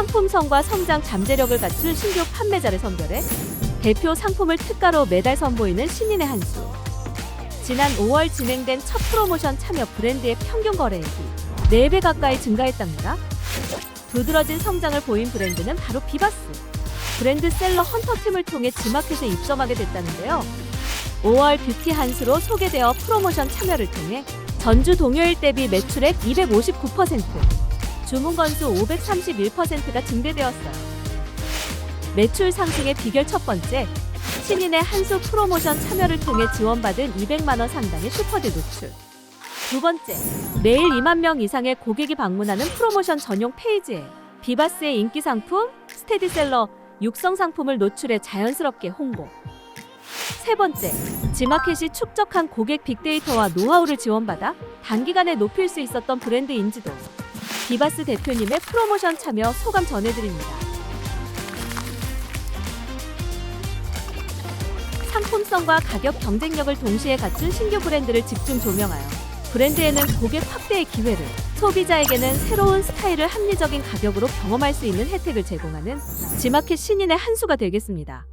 상품성과 성장 잠재력을 갖춘 신규 판매자를 선별해 대표 상품을 특가로 매달 선보이는 신인의 한수. 지난 5월 진행된 첫 프로모션 참여 브랜드의 평균 거래액이 4배 가까이 증가했답니다. 두드러진 성장을 보인 브랜드는 바로 비바스. 브랜드 셀러 헌터팀을 통해 지마켓에 입점하게 됐다는데요. 5월 뷰티 한수로 소개되어 프로모션 참여를 통해 전주 동요일 대비 매출액 259%, 주문 건수 531%가 증대되었어요. 매출 상승의 비결 첫 번째, 신인의 한수 프로모션 참여를 통해 지원받은 200만 원 상당의 슈퍼딜 노출. 두 번째, 매일 2만 명 이상의 고객이 방문하는 프로모션 전용 페이지에 비바스의 인기 상품, 스테디셀러, 육성 상품을 노출해 자연스럽게 홍보. 세 번째, 지마켓이 축적한 고객 빅데이터와 노하우를 지원받아 단기간에 높일 수 있었던 브랜드 인지도. 비바스 대표님의 프로모션 참여 소감 전해드립니다. 상품성과 가격 경쟁력을 동시에 갖춘 신규 브랜드를 집중 조명하여 브랜드에는 고객 확대의 기회를, 소비자에게는 새로운 스타일을 합리적인 가격으로 경험할 수 있는 혜택을 제공하는 지마켓 신인의 한 수가 되겠습니다.